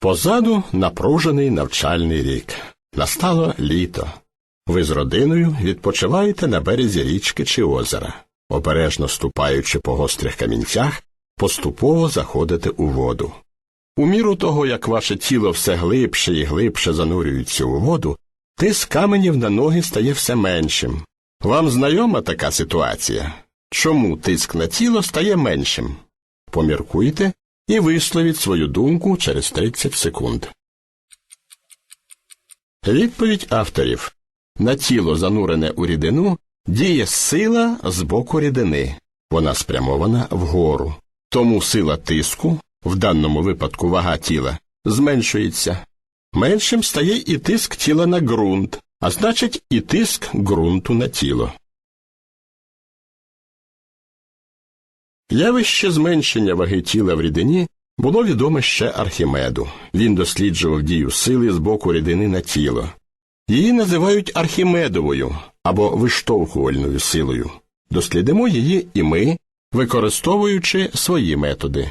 Позаду напружений навчальний рік. Настало літо. Ви з родиною відпочиваєте на березі річки чи озера. Обережно ступаючи по гострих камінцях, поступово заходите у воду. У міру того, як ваше тіло все глибше і глибше занурюється у воду, тиск каменів на ноги стає все меншим. Вам знайома така ситуація? Чому тиск на тіло стає меншим? Поміркуйте і висловіть свою думку через 30 секунд. Відповідь авторів. На тіло, занурене у рідину, діє сила з боку рідини. Вона спрямована вгору. Тому сила тиску, в даному випадку вага тіла, зменшується. Меншим стає і тиск тіла на ґрунт, а значить і тиск ґрунту на тіло. Явище зменшення ваги тіла в рідині було відоме ще Архімеду. Він досліджував дію сили з боку рідини на тіло. Її називають Архімедовою або виштовхувальною силою. Дослідимо її і ми, використовуючи свої методи.